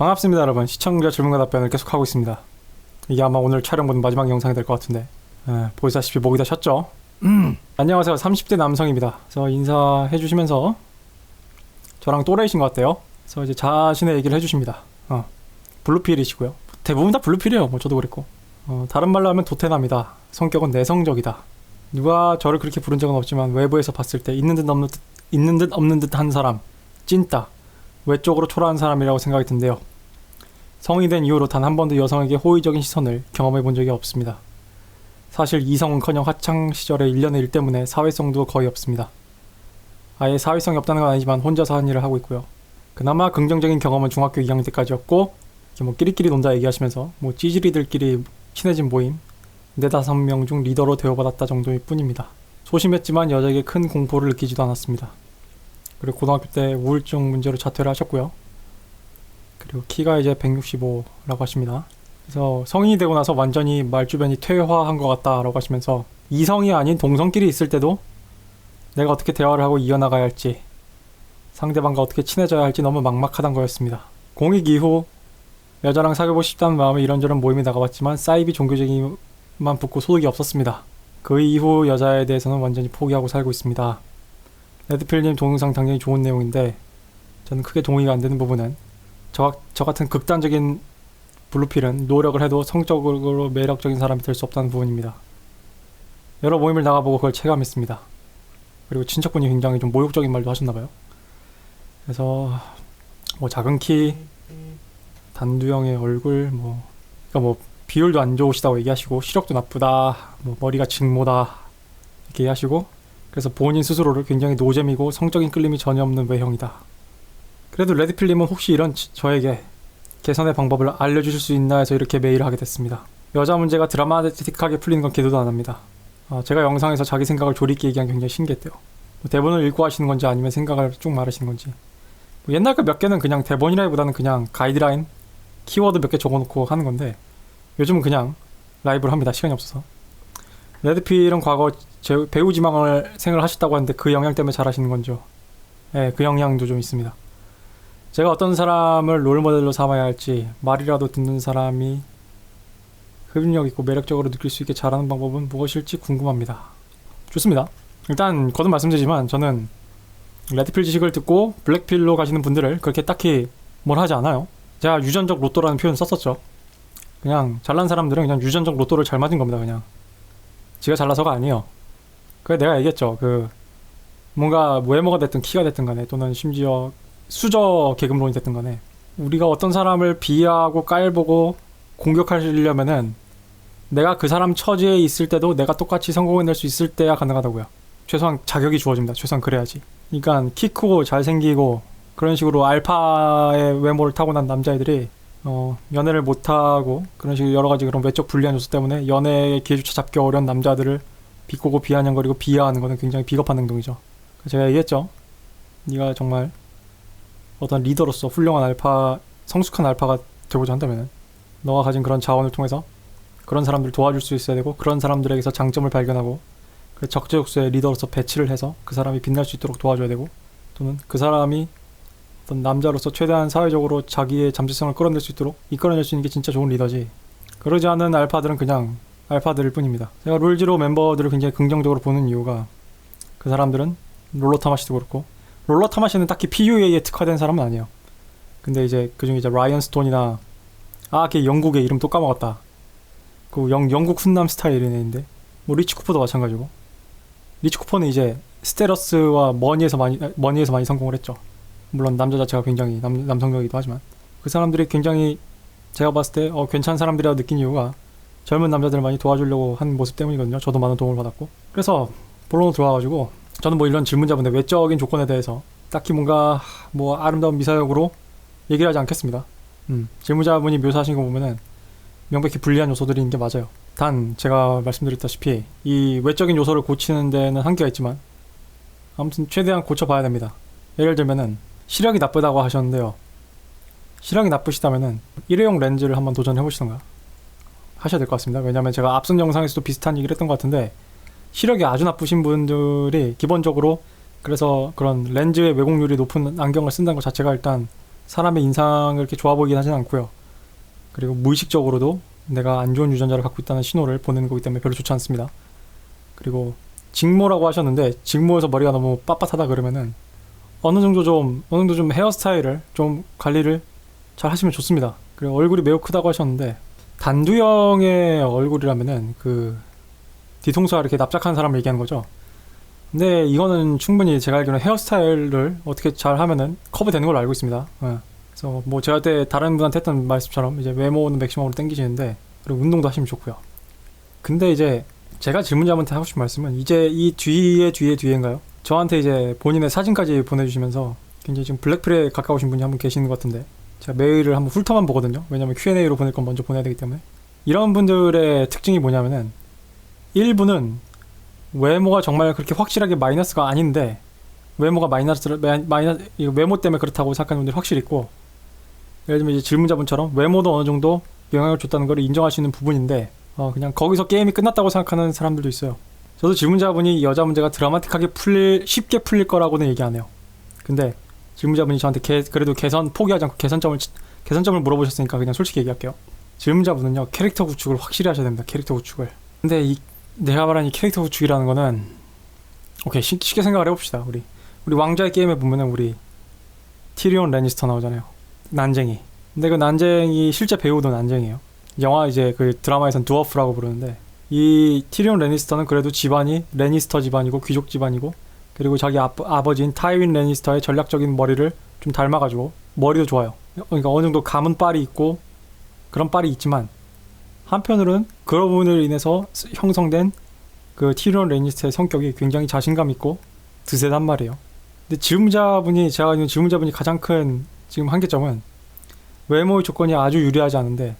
반갑습니다 여러분. 시청자 질문과 답변을 계속하고 있습니다. 이게 아마 오늘 촬영본 마지막 영상이 될 것 같은데. 예, 보시다시피 목이 다 쉬었죠? 안녕하세요. 30대 남성입니다. 그래서 인사해 주시면서 저랑 또래이신 것 같아요. 그래서 이제 자신의 얘기를 해 주십니다. 어, 블루필이시고요. 대부분 다 블루필이에요. 뭐 저도 그랬고. 어, 다른 말로 하면 도태남이다. 성격은 내성적이다. 누가 저를 그렇게 부른 적은 없지만 외부에서 봤을 때 있는 듯 없는 듯 있는 듯 없는 듯한 사람 찐따 외적으로 초라한 사람이라고 생각이 든대요 성이 된 이후로 단 한 번도 여성에게 호의적인 시선을 경험해 본 적이 없습니다. 사실 이성은커녕 학창 시절의 일련의 일 때문에 사회성도 거의 없습니다. 아예 사회성이 없다는 건 아니지만 혼자서 한 일을 하고 있고요. 그나마 긍정적인 경험은 중학교 2학년 때까지였고 뭐 끼리끼리 논다 얘기하시면서 뭐 찌질이들끼리 친해진 모임 네다섯 명 중 리더로 대우받았다 정도일 뿐입니다. 소심했지만 여자에게 큰 공포를 느끼지도 않았습니다. 그리고 고등학교 때 우울증 문제로 자퇴를 하셨고요. 그리고 키가 이제 165라고 하십니다. 그래서 성인이 되고 나서 완전히 말주변이 퇴화한 것 같다라고 하시면서 이성이 아닌 동성끼리 있을 때도 내가 어떻게 대화를 하고 이어나가야 할지 상대방과 어떻게 친해져야 할지 너무 막막하단 거였습니다. 공익 이후 여자랑 사귀고 싶다는 마음에 이런저런 모임에 나가봤지만 사이비 종교적인만 붙고 소득이 없었습니다. 그 이후 여자에 대해서는 완전히 포기하고 살고 있습니다. 레드필님 동영상 당연히 좋은 내용인데 저는 크게 동의가 안 되는 부분은 저, 저 같은 극단적인 블루필은 노력을 해도 성적으로 매력적인 사람이 될 수 없다는 부분입니다. 여러 모임을 나가보고 그걸 체감했습니다. 그리고 친척분이 굉장히 좀 모욕적인 말도 하셨나봐요. 그래서 뭐 작은 키, 단두형의 얼굴, 뭐 그러니까 뭐 비율도 안 좋으시다고 얘기하시고 시력도 나쁘다, 뭐 머리가 직모다 이렇게 얘기하시고 그래서 본인 스스로를 굉장히 노잼이고 성적인 끌림이 전혀 없는 외형이다 그래도 레드필님은 혹시 이런 지- 저에게 개선의 방법을 알려주실 수 있나 해서 이렇게 메일을 하게 됐습니다. 여자 문제가 드라마틱하게 풀리는 건 기대도 안 합니다. 아, 제가 영상에서 자기 생각을 조리게 얘기한 게 굉장히 신기했대요. 뭐 대본을 읽고 하시는 건지 아니면 생각을 쭉 말하시는 건지. 뭐 옛날 거몇 개는 그냥 대본이라기보다는 그냥 가이드라인, 키워드 몇 개 적어놓고 하는 건데 요즘은 그냥 라이브를 합니다. 시간이 없어서. 레드필은 과거 제 배우 지망을 생을 하셨다고 하는데 그 영향 때문에 잘하시는 건죠. 예, 그 영향도 좀 있습니다. 제가 어떤 사람을 롤모델로 삼아야 할지 말이라도 듣는 사람이 흡입력 있고 매력적으로 느낄 수 있게 잘하는 방법은 무엇일지 궁금합니다. 좋습니다. 일단 거듭 말씀드리지만 저는 레드필 지식을 듣고 블랙필로 가시는 분들을 그렇게 딱히 뭘 하지 않아요. 제가 유전적 로또라는 표현 썼었죠. 그냥 잘난 사람들은 그냥 유전적 로또를 잘 맞은 겁니다. 그냥 지가 잘나서가 아니에요. 그래 내가 얘기했죠. 그 뭔가 외모가 됐든 키가 됐든 간에 또는 심지어 수저 계급론이 됐든 간에 우리가 어떤 사람을 비하하고 깔보고 공격하려면은 내가 그 사람 처지에 있을 때도 내가 똑같이 성공해낼 수 있을 때야 가능하다고요. 최소한 자격이 주어집니다. 최소한 그래야지. 그러니까 키 크고 잘생기고 그런 식으로 알파의 외모를 타고난 남자애들이 어, 연애를 못하고 그런 식으로 여러 가지 그런 외적 불리한 요소 때문에 연애의 기회조차 잡기 어려운 남자들을 비꼬고 비아냥거리고 비하하는 것은 굉장히 비겁한 행동이죠. 제가 얘기했죠. 네가 정말 어떤 리더로서 훌륭한 알파, 성숙한 알파가 되고자 한다면 너가 가진 그런 자원을 통해서 그런 사람들을 도와줄 수 있어야 되고 그런 사람들에게서 장점을 발견하고 그 적재적소에 리더로서 배치를 해서 그 사람이 빛날 수 있도록 도와줘야 되고 또는 그 사람이 어떤 남자로서 최대한 사회적으로 자기의 잠재성을 끌어낼 수 있도록 이끌어낼 수 있는 게 진짜 좋은 리더지. 그러지 않은 알파들은 그냥 알파들일 뿐입니다. 제가 룰지로 멤버들을 굉장히 긍정적으로 보는 이유가 그 사람들은 롤러 타마시도 그렇고 롤러 타마시는 딱히 PUA에 특화된 사람은 아니에요. 근데 이제 그중에 이제 라이언 스톤이나 아, 걔 영국의 이름 또 까먹었다. 그 영, 영국 훈남 스타일인 애인데 뭐 리치 쿠퍼도 마찬가지고 리치 쿠퍼는 이제 스테러스와 머니에서 많이 아, 머니에서 많이 성공을 했죠. 물론 남자 자체가 굉장히 남, 남성적이기도 하지만 그 사람들이 굉장히 제가 봤을 때 어, 괜찮은 사람들이라고 느낀 이유가 젊은 남자들을 많이 도와주려고 한 모습 때문이거든요. 저도 많은 도움을 받았고 그래서 본론으로 들어와가지고 저는 뭐 이런 질문자분의 외적인 조건에 대해서 딱히 뭔가 뭐 아름다운 미사역으로 얘기를 하지 않겠습니다. 음, 질문자분이 묘사하신 거 보면은 명백히 불리한 요소들이 있는 게 맞아요. 단 제가 말씀드렸다시피 이 외적인 요소를 고치는 데는 한계가 있지만 아무튼 최대한 고쳐봐야 됩니다. 예를 들면은 시력이 나쁘다고 하셨는데요. 시력이 나쁘시다면은 일회용 렌즈를 한번 도전해 보시던가 하셔야 될 것 같습니다. 왜냐하면 제가 앞선 영상에서도 비슷한 얘기를 했던 것 같은데 시력이 아주 나쁘신 분들이 기본적으로 그래서 그런 렌즈의 왜곡률이 높은 안경을 쓴다는 것 자체가 일단 사람의 인상을 이렇게 좋아 보이긴 하진 않고요. 그리고 무의식적으로도 내가 안 좋은 유전자를 갖고 있다는 신호를 보내는 거기 때문에 별로 좋지 않습니다. 그리고 직모라고 하셨는데 직모에서 머리가 너무 빳빳하다 그러면은 어느 정도 좀 어느 정도 좀 헤어스타일을 좀 관리를 잘 하시면 좋습니다. 그리고 얼굴이 매우 크다고 하셨는데 단두형의 얼굴이라면은 그 뒤통수가 이렇게 납작한 사람을 얘기하는 거죠. 근데 이거는 충분히 제가 알기로는 헤어스타일을 어떻게 잘 하면은 커버 되는 걸로 알고 있습니다. 예. 그래서 뭐 제가 그때 다른 분한테 했던 말씀처럼 이제 외모는 맥시멈으로 땡기시는데 그리고 운동도 하시면 좋고요. 근데 이제 제가 질문자분한테 하고 싶은 말씀은 이제 이 뒤에 뒤에 뒤에인가요? 저한테 이제 본인의 사진까지 보내주시면서 굉장히 지금 블랙플에 가까우신 분이 한 분 계시는 것 같은데 제가 메일을 한번 훑어만 보거든요. 왜냐면 Q&A로 보낼 건 먼저 보내야 되기 때문에 이런 분들의 특징이 뭐냐면은 일부는 외모가 정말 그렇게 확실하게 마이너스가 아닌데 외모가 마이너스 마이너스 이거 외모 때문에 그렇다고 생각하는 분들이 확실히 있고 예를 들면 이제 질문자분처럼 외모도 어느 정도 영향을 줬다는 걸 인정할 수 있는 부분인데 어 그냥 거기서 게임이 끝났다고 생각하는 사람들도 있어요. 저도 질문자분이 여자 문제가 드라마틱하게 풀릴 쉽게 풀릴 거라고는 얘기 안 해요. 근데 질문자분이 저한테 개, 그래도 개선 포기하지 않고 개선점을 치- 개선점을 물어보셨으니까 그냥 솔직히 얘기할게요. 질문자분은요 캐릭터 구축을 확실히 하셔야 됩니다. 캐릭터 구축을. 근데 이 내가 말한 이 캐릭터 구축이라는 거는 오케이 쉽- 쉽게 생각을 해봅시다. 우리 우리 왕좌의 게임에 보면은 우리 티리온 레니스터 나오잖아요. 난쟁이. 근데 그 난쟁이 실제 배우도 난쟁이에요. 영화 이제 그 드라마에선 두어프라고 부르는데 이 티리온 레니스터는 그래도 집안이 레니스터 집안이고 귀족 집안이고 그리고 자기 아, 아버지인 타이윈 레니스터의 전략적인 머리를 좀 닮아가지고 머리도 좋아요. 그러니까 어느 정도 감은 빨이 있고 그런 빨이 있지만 한편으로는 그런 부분으로 인해서 스- 형성된 그 티리온 레니스터의 성격이 굉장히 자신감 있고 드세단 말이에요. 근데 질문자분이 제가 알기로는 질문자분이 가장 큰 지금 한계점은 외모의 조건이 아주 유리하지 않은데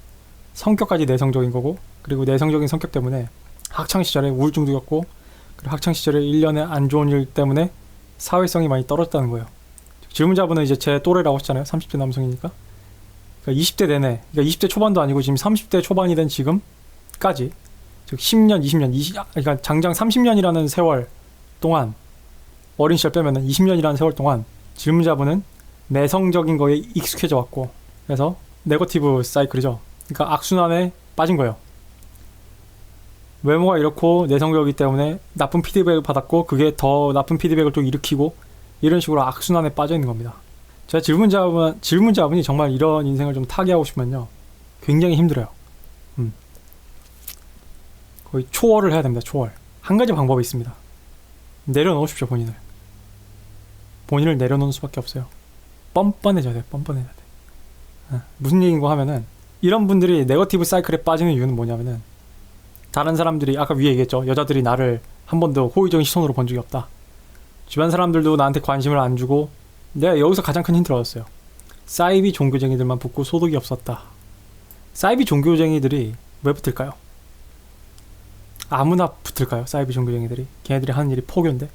성격까지 내성적인 거고 그리고 내성적인 성격 때문에 학창 시절에 우울증도 겪고 그리고 학창 시절에 1년에 안 좋은 일 때문에 사회성이 많이 떨어졌다는 거예요. 질문자분은 이제 제 또래라고 했잖아요. 30대 남성이니까. 그러니까 20대 내내, 그러니까 20대 초반도 아니고 지금 30대 초반이 된 지금까지 즉 10년, 20년, 20, 그러니까 장장 30년이라는 세월 동안 어린 시절 빼면은 20년이라는 세월 동안 질문자분은 내성적인 거에 익숙해져 왔고 그래서 네거티브 사이클이죠. 그러니까 악순환에 빠진 거예요. 외모가 이렇고 내성적이기 때문에 나쁜 피드백을 받았고 그게 더 나쁜 피드백을 또 일으키고 이런 식으로 악순환에 빠져 있는 겁니다. 제가 질문자분 질문자분이 정말 이런 인생을 좀 타개하고 싶으면요, 굉장히 힘들어요. 음. 거의 초월을 해야 됩니다. 초월. 한 가지 방법이 있습니다. 내려놓으십시오 본인을. 본인을 내려놓는 수밖에 없어요. 뻔뻔해져야 돼. 뻔뻔해져야 돼. 어, 무슨 얘기인고 하면은 이런 분들이 네거티브 사이클에 빠지는 이유는 뭐냐면은 다른 사람들이 아까 위에 얘기했죠. 여자들이 나를 한 번도 호의적인 시선으로 본 적이 없다. 주변 사람들도 나한테 관심을 안 주고 내가 여기서 가장 큰 힌트를 얻었어요. 사이비 종교쟁이들만 붙고 소득이 없었다. 사이비 종교쟁이들이 왜 붙을까요? 아무나 붙을까요? 사이비 종교쟁이들이 걔네들이 하는 일이 포교인데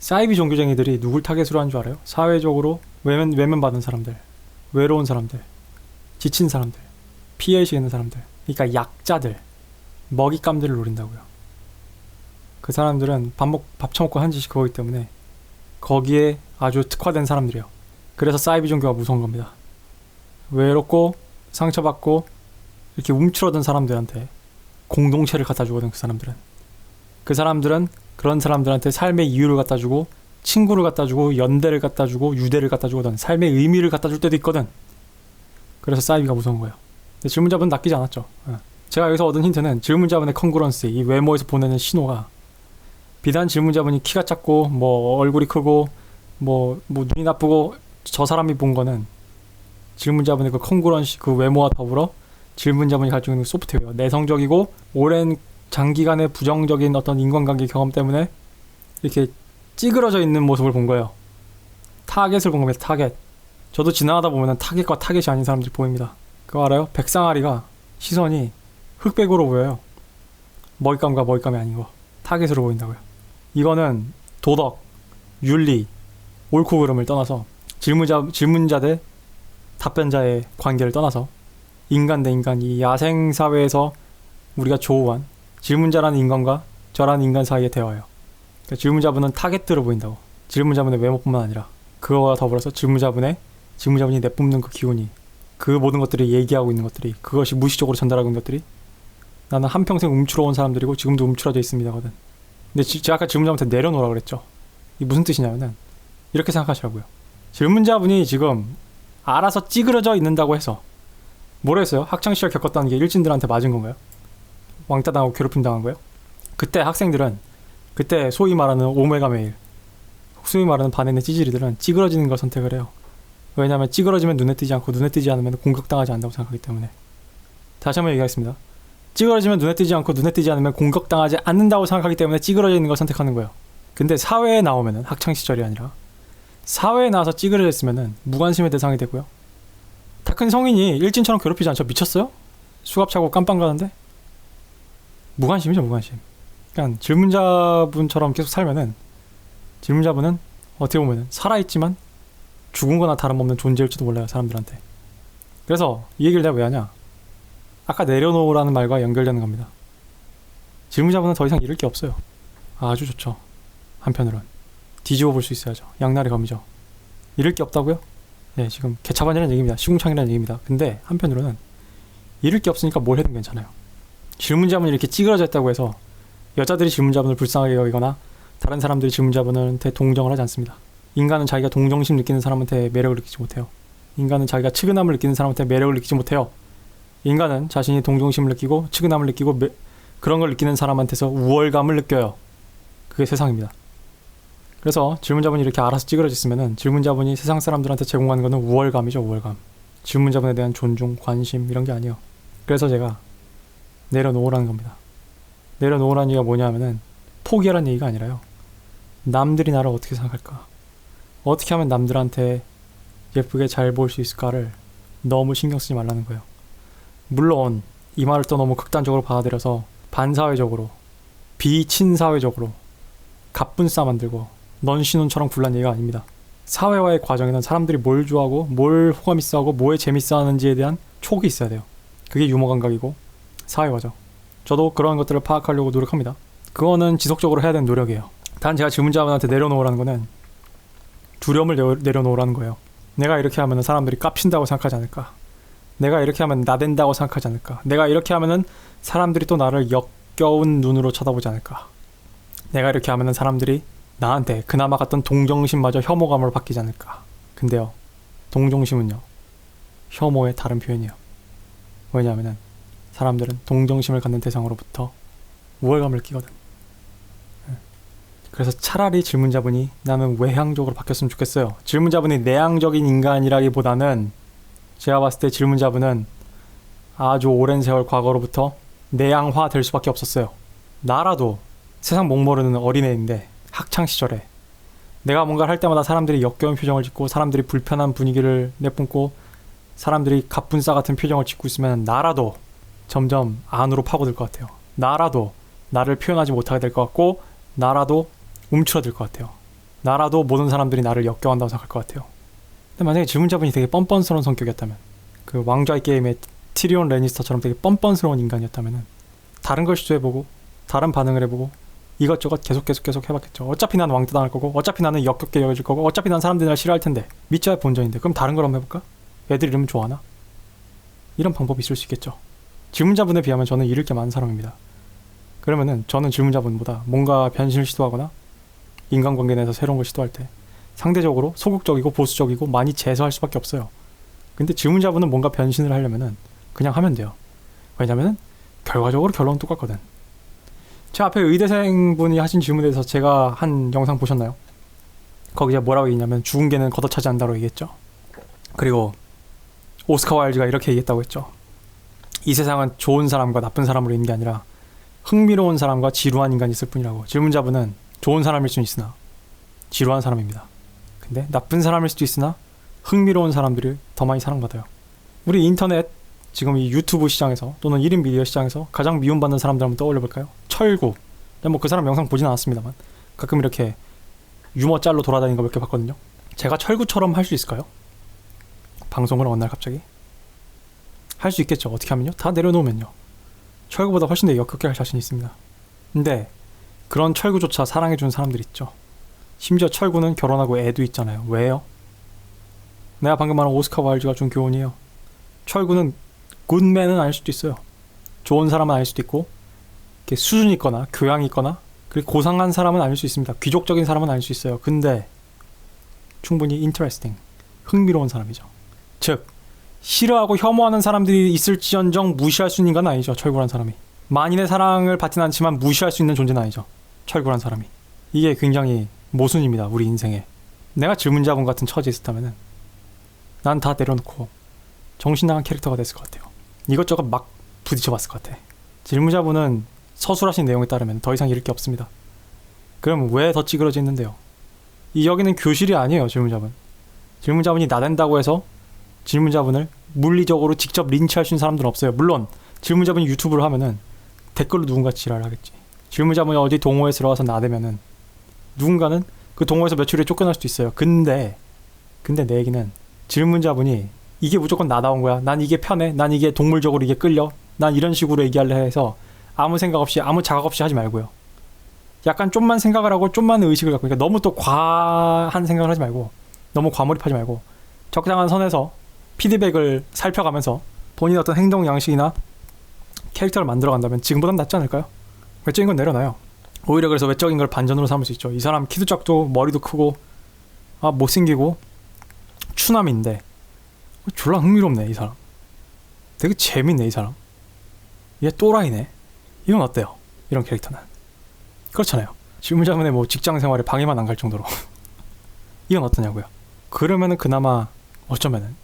사이비 종교쟁이들이 누굴 타겟으로 한 줄 알아요? 사회적으로 외면 외면받은 사람들, 외로운 사람들, 지친 사람들, 피해의식 있는 사람들, 그러니까 약자들, 먹잇감들을 노린다고요. 그 사람들은 밥, 먹, 밥 처먹고 한 짓이 그거기 때문에 거기에 아주 특화된 사람들이에요. 그래서 사이비 종교가 무서운 겁니다. 외롭고 상처받고 이렇게 움츠러든 사람들한테 공동체를 갖다 주거든 그 사람들은. 그 사람들은 그런 사람들한테 삶의 이유를 갖다 주고 친구를 갖다 주고 연대를 갖다 주고 유대를 갖다 주거든. 삶의 의미를 갖다 줄 때도 있거든. 그래서 사이비가 무서운 거예요. 질문자분 낚이지 않았죠. 예. 제가 여기서 얻은 힌트는 질문자분의 컨그런스, 이 외모에서 보내는 신호가 비단 질문자분이 키가 작고 뭐 얼굴이 크고 뭐, 뭐 눈이 나쁘고 저 사람이 본 거는 질문자분의 그 컨그런시 그 외모와 더불어 질문자분이 가지고 있는 그 소프트웨어 내성적이고 오랜 장기간의 부정적인 어떤 인간관계 경험 때문에 이렇게 찌그러져 있는 모습을 본 거예요. 타겟을 본 겁니다. 타겟. 저도 지나가다 보면 타겟과 타겟이 아닌 사람들이 보입니다. 그거 알아요? 백상아리가 시선이 흑백으로 보여요. 먹잇감과 먹잇감이 아닌 거. 타겟으로 보인다고요. 이거는 도덕, 윤리, 옳고 그름을 떠나서 질문자 질문자 대 답변자의 관계를 떠나서 인간 대 인간 이 야생 사회에서 우리가 조우한 질문자라는 인간과 저라는 인간 사이의 대화예요. 그러니까 질문자분은 타겟으로 보인다고. 질문자분의 외모뿐만 아니라 그거와 더불어서 질문자분의 질문자분이 내뿜는 그 기운이 그 모든 것들이 얘기하고 있는 것들이 그것이 무의식적으로 전달하고 있는 것들이 나는 한평생 움츠러온 사람들이고 지금도 움츠러져 있습니다거든. 근데 지- 제가 아까 질문자한테 내려놓으라 그랬죠. 이게 무슨 뜻이냐면은 이렇게 생각하시라고요. 질문자분이 지금 알아서 찌그러져 있는다고 해서 뭐라 했어요? 학창시절 겪었다는 게 일진들한테 맞은 건가요? 왕따 당하고 괴롭힘 당한 거예요? 그때 학생들은 그때 소위 말하는 오메가 메일 소위 말하는 반에는 찌질이들은 찌그러지는 걸 선택을 해요. 왜냐하면 찌그러지면 눈에 띄지 않고 눈에 띄지 않으면 공격당하지 않는다고 생각하기 때문에 다시 한번 얘기하겠습니다. 찌그러지면 눈에 띄지 않고 눈에 띄지 않으면 공격당하지 않는다고 생각하기 때문에 찌그러져 있는 걸 선택하는 거예요. 근데 사회에 나오면은 학창 시절이 아니라 사회에 나와서 찌그러져 있으면은 무관심의 대상이 되고요. 다 큰 성인이 일진처럼 괴롭히지 않죠. 미쳤어요? 수갑 차고 깜빵 가는데 무관심이죠, 무관심. 그러니까 질문자분처럼 계속 살면은 질문자분은 어떻게 보면은 살아있지만 죽은 거나 다름없는 존재일지도 몰라요, 사람들한테. 그래서 이 얘기를 내가 왜 하냐? 아까 내려놓으라는 말과 연결되는 겁니다. 질문자분은 더 이상 잃을 게 없어요. 아주 좋죠. 한편으론. 뒤집어 볼 수 있어야죠. 양날의 검이죠. 잃을 게 없다고요? 네, 지금 개차반이라는 얘기입니다. 시궁창이라는 얘기입니다. 근데 한편으로는 잃을 게 없으니까 뭘 해도 괜찮아요. 질문자분이 이렇게 찌그러져 있다고 해서 여자들이 질문자분을 불쌍하게 여기거나 다른 사람들이 질문자분한테 동정을 하지 않습니다. 인간은 자기가 동정심 느끼는 사람한테 매력을 느끼지 못해요. 인간은 자기가 측은함을 느끼는 사람한테 매력을 느끼지 못해요. 인간은 자신이 동정심을 느끼고 측은함을 느끼고 매- 그런 걸 느끼는 사람한테서 우월감을 느껴요. 그게 세상입니다. 그래서 질문자분이 이렇게 알아서 찌그러졌으면은 질문자분이 세상 사람들한테 제공하는 거는 우월감이죠, 우월감. 질문자분에 대한 존중, 관심 이런 게 아니에요. 그래서 제가 내려놓으라는 겁니다. 내려놓으라는 얘기가 뭐냐면은 포기하라는 얘기가 아니라요. 남들이 나를 어떻게 생각할까? 어떻게 하면 남들한테 예쁘게 잘 보일 수 있을까를 너무 신경 쓰지 말라는 거예요. 물론 이 말을 또 너무 극단적으로 받아들여서 반사회적으로 비친사회적으로 갑분싸 만들고 넌 신혼처럼 굴란 얘기가 아닙니다. 사회화의 과정에는 사람들이 뭘 좋아하고 뭘 호감 있어하고 뭐에 재밌어 하는지에 대한 촉이 있어야 돼요. 그게 유머 감각이고 사회화죠. 저도 그런 것들을 파악하려고 노력합니다. 그거는 지속적으로 해야 되는 노력이에요. 단 제가 질문자분한테 내려놓으라는 거는 두려움을 내려- 내려놓으라는 거예요. 내가 이렇게 하면 사람들이 깝친다고 생각하지 않을까? 내가 이렇게 하면 나댄다고 생각하지 않을까? 내가 이렇게 하면은 사람들이 또 나를 역겨운 눈으로 쳐다보지 않을까? 내가 이렇게 하면은 사람들이 나한테 그나마 같던 동정심마저 혐오감으로 바뀌지 않을까? 근데요, 동정심은요, 혐오의 다른 표현이에요. 왜냐하면은 사람들은 동정심을 갖는 대상으로부터 우월감을 끼거든. 예. 그래서 차라리 질문자분이 나는 외향적으로 바뀌었으면 좋겠어요. 질문자분이 내향적인 인간이라기보다는 제가 봤을 때 질문자분은 아주 오랜 세월 과거로부터 내향화 될 수밖에 없었어요. 나라도 세상 목모르는 어린애인데 학창 시절에 내가 뭔가를 할 때마다 사람들이 역겨운 표정을 짓고 사람들이 불편한 분위기를 내뿜고 사람들이 갑분싸 같은 표정을 짓고 있으면 나라도 점점 안으로 파고들 것 같아요. 나라도 나를 표현하지 못하게 될 것 같고 나라도 움츠러들 것 같아요. 나라도 모든 사람들이 나를 역겨워한다고 생각할 것 같아요. 근데 만약에 질문자분이 되게 뻔뻔스러운 성격이었다면 그 왕좌의 게임의 티리온 레니스터처럼 되게 뻔뻔스러운 인간이었다면 다른 걸 시도해보고 다른 반응을 해보고 이것저것 계속 계속 계속 해봤겠죠. 어차피 난 왕따 당할 거고 어차피 나는 역겹게 여겨질 거고 어차피 난 사람들이 날 싫어할 텐데 믿자야 본전인데 그럼 다른 걸 한번 해볼까? 애들 이러면 좋아하나? 이런 방법이 있을 수 있겠죠. 질문자분에 비하면 저는 잃을 게 많은 사람입니다. 그러면은 저는 질문자분보다 뭔가 변신을 시도하거나 인간관계 내에서 새로운 걸 시도할 때 상대적으로 소극적이고 보수적이고 많이 제소할 수밖에 없어요. 근데 질문자분은 뭔가 변신을 하려면은 그냥 하면 돼요. 왜냐면은 결과적으로 결론은 똑같거든. 제 앞에 의대생 분이 하신 질문에 대해서 제가 한 영상 보셨나요? 거기에 뭐라고 얘기했냐면 죽은 개는 걷어차지한다고 얘기했죠. 그리고 오스카 와일드가 이렇게 얘기했다고 했죠. 이 세상은 좋은 사람과 나쁜 사람으로 있는 게 아니라 흥미로운 사람과 지루한 인간이 있을 뿐이라고. 질문자분은 좋은 사람일 수는 있으나 지루한 사람입니다. 근데 나쁜 사람일 수도 있으나 흥미로운 사람들이 더 많이 사랑받아요. 우리 인터넷 지금 이 유튜브 시장에서 또는 1인 미디어 시장에서 가장 미움받는 사람들 한번 떠올려 볼까요? 철구. 뭐그 사람 영상 보진 않았습니다만 가끔 이렇게 유머 짤로 돌아다니는 거 몇 개 봤거든요. 제가 철구처럼 할 수 있을까요? 방송을 어느 날 갑자기 할 수 있겠죠. 어떻게 하면요? 다 내려놓으면요. 철구보다 훨씬 더 역겹게 할 자신이 있습니다. 근데 그런 철구조차 사랑해주는 사람들 있죠. 심지어 철구는 결혼하고 애도 있잖아요. 왜요? 내가 방금 말한 오스카 와일드가 준 교훈이에요. 철구는 굿맨은 아닐 수도 있어요. 좋은 사람은 아닐 수도 있고 이렇게 수준이 있거나 교양이 있거나 그리고 고상한 사람은 아닐 수 있습니다. 귀족적인 사람은 아닐 수 있어요. 근데 충분히 interesting, 흥미로운 사람이죠. 즉 싫어하고 혐오하는 사람들이 있을지언정 무시할 수 있는 건 아니죠. 철구란 사람이. 만인의 사랑을 받진 않지만 무시할 수 있는 존재는 아니죠. 철구란 사람이. 이게 굉장히 모순입니다. 우리 인생에. 내가 질문자분 같은 처지에 있었다면은 난 다 내려놓고 정신 나간 캐릭터가 됐을 것 같아요. 이것저것 막 부딪혀봤을 것 같아. 질문자분은 서술하신 내용에 따르면 더 이상 잃을 게 없습니다. 그럼 왜 더 찌그러져 있는데요? 이 여기는 교실이 아니에요, 질문자분. 질문자분이 나댄다고 해서 질문자분을 물리적으로 직접 린치할 수 있는 사람들은 없어요. 물론 질문자분이 유튜브를 하면은 댓글로 누군가 지랄을 하겠지. 질문자분이 어디 동호회 들어와서 나대면은 누군가는 그 동호회에서 며칠에 쫓겨날 수도 있어요. 근데 근데 내 얘기는 질문자분이 이게 무조건 나다운 거야. 난 이게 편해. 난 이게 동물적으로 이게 끌려. 난 이런 식으로 얘기할래 해서 아무 생각 없이 아무 자각 없이 하지 말고요. 약간 좀만 생각을 하고 좀만 의식을 갖고 그러니까 너무 또 과한 생각을 하지 말고 너무 과몰입하지 말고 적당한 선에서 피드백을 살펴가면서 본인 어떤 행동 양식이나 캐릭터를 만들어 간다면 지금보단 낫지 않을까요? 외적인 건 내려놔요. 오히려 그래서 외적인 걸 반전으로 삼을 수 있죠. 이 사람 키도 작고 머리도 크고 아 못생기고 추남인데 졸라 흥미롭네 이 사람. 되게 재밌네 이 사람. 얘 또라이네. 이건 어때요? 이런 캐릭터는 그렇잖아요. 질문자분의 뭐 직장 생활에 방해만 안 갈 정도로 이건 어떠냐고요? 그러면은 그나마 어쩌면은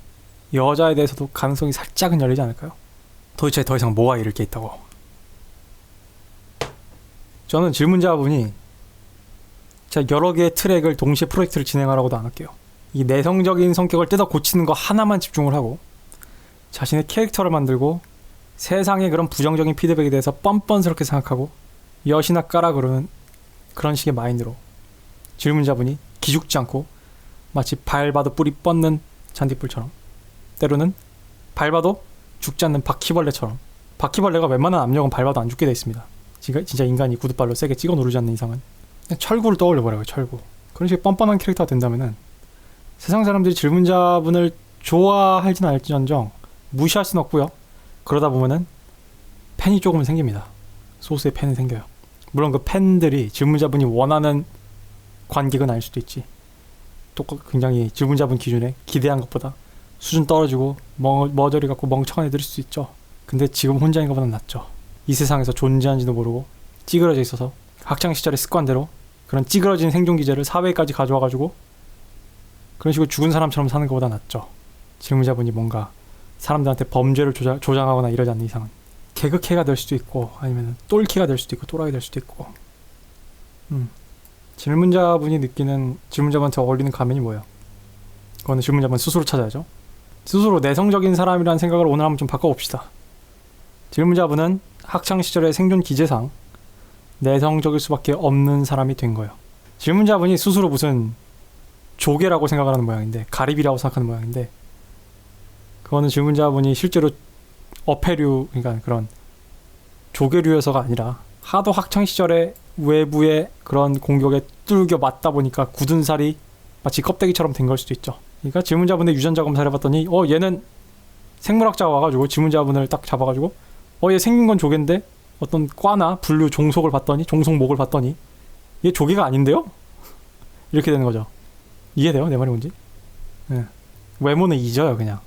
여자에 대해서도 가능성이 살짝은 열리지 않을까요? 도대체 더 이상 뭐가 잃을 게 있다고? 저는 질문자분이 제가 여러 개의 트랙을 동시에 프로젝트를 진행하라고도 안 할게요. 이 내성적인 성격을 뜯어 고치는 거 하나만 집중을 하고 자신의 캐릭터를 만들고 세상의 그런 부정적인 피드백에 대해서 뻔뻔스럽게 생각하고 여시나 까라 그러는 그런 식의 마인드로 질문자분이 기죽지 않고 마치 밟아도 뿌리 뻗는 잔디불처럼 때로는 밟아도 죽지 않는 바퀴벌레처럼 바퀴벌레가 웬만한 압력은 밟아도 안 죽게 돼 있습니다. 진짜, 인간이 구두발로 세게 찍어 누르지 않는 이상은 철구를 떠올려 보라고요. 철구. 그런 식의 뻔뻔한 캐릭터가 된다면은 세상 사람들이 질문자분을 좋아할진 알지언정 무시할 수는 없고요. 그러다 보면은 팬이 조금 생깁니다. 소수의 팬이 생겨요. 물론 그 팬들이 질문자분이 원하는 관객은 아닐 수도 있지. 또 굉장히 질문자분 기준에 기대한 것보다 수준 떨어지고 머, 머저리 갖고 멍청한 애들일 수도 있죠. 근데 지금 혼자인 것보다 낫죠. 이 세상에서 존재한지도 모르고 찌그러져 있어서 학창 시절의 습관대로 그런 찌그러진 생존 기제를 사회까지 가져와가지고 그런 식으로 죽은 사람처럼 사는 것보다 낫죠. 질문자분이 뭔가 사람들한테 범죄를 조장, 조장하거나 이러지 않는 이상은 개그캐가 될 수도 있고 아니면 똘키가 될 수도 있고 또라이 될 수도 있고 음. 질문자분이 느끼는 질문자분한테 어울리는 가면이 뭐예요? 그거는 질문자분 스스로 찾아야죠. 스스로 내성적인 사람이라는 생각을 오늘 한번 좀 바꿔봅시다. 질문자분은 학창 시절의 생존 기제상 내성적일 수밖에 없는 사람이 된 거예요. 질문자분이 스스로 무슨 조개라고 생각하는 모양인데 가리비라고 생각하는 모양인데 그거는 질문자분이 실제로 어패류 그러니까 그런 조개류여서가 아니라 하도 학창 시절에 외부의 그런 공격에 뚫겨 맞다 보니까 굳은 살이 마치 껍데기처럼 된 걸 수도 있죠. 그러니까 질문자분의 유전자 검사를 해봤더니 어 얘는 생물학자가 와가지고 질문자분을 딱 잡아가지고 어 얘 생긴 건 조개인데 어떤 과나 분류 종속을 봤더니 종속목을 봤더니 얘 조개가 아닌데요? 이렇게 되는 거죠. 이해돼요? 내 말이 뭔지? 네. 외모는 잊어요 그냥.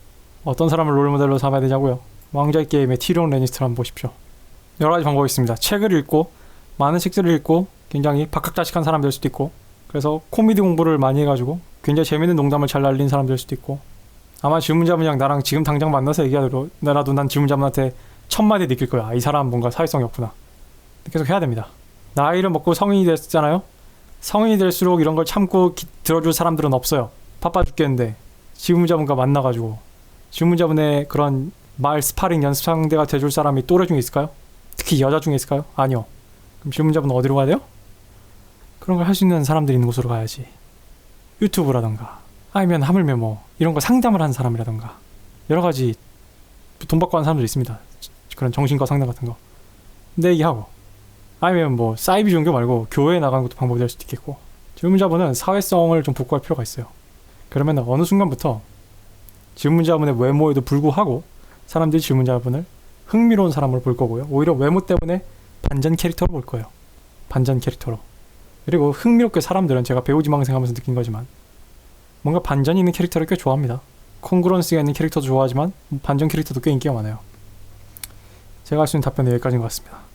어떤 사람을 롤모델로 삼아야 되냐고요? 왕자의 게임의 티리온 레니스트를 한번 보십시오. 여러 가지 방법이 있습니다. 책을 읽고 많은 책들을 읽고 굉장히 박학다식한 사람 될 수도 있고 그래서 코미디 공부를 많이 해가지고 굉장히 재밌는 농담을 잘 날린 사람 될 수도 있고 아마 질문자분이랑 나랑 지금 당장 만나서 얘기하더라도 난 질문자분한테 첫 마디 느낄 거야. 아, 이 사람 뭔가 사회성이 없구나. 계속 해야 됩니다. 나이를 먹고 성인이 됐잖아요. 성인이 될수록 이런 걸 참고 기, 들어줄 사람들은 없어요. 바빠 죽겠는데 질문자분과 만나가지고 질문자분의 그런 말 스파링 연습 상대가 돼줄 사람이 또래 중에 있을까요? 특히 여자 중에 있을까요? 아니요. 그럼 질문자분 어디로 가야 돼요? 그런 걸 할 수 있는 사람들이 있는 곳으로 가야지. 유튜브라던가 아니면 하물며 뭐 이런 거 상담을 하는 사람이라던가 여러 가지 돈 받고 하는 사람들 있습니다. 그런 정신과 상담 같은 거. 내 얘기하고 아니면 뭐 사이비 종교 말고 교회에 나가는 것도 방법이 될 수도 있겠고 질문자분은 사회성을 좀 복구할 필요가 있어요. 그러면 어느 순간부터 질문자분의 외모에도 불구하고 사람들이 질문자분을 흥미로운 사람으로 볼 거고요. 오히려 외모 때문에 반전 캐릭터로 볼 거예요. 반전 캐릭터로. 그리고 흥미롭게 사람들은 제가 배우지망생 하면서 느낀 거지만 뭔가 반전이 있는 캐릭터를 꽤 좋아합니다. 콩그런스가 있는 캐릭터도 좋아하지만 반전 캐릭터도 꽤 인기가 많아요. 제가 할 수 있는 답변은 여기까지인 것 같습니다.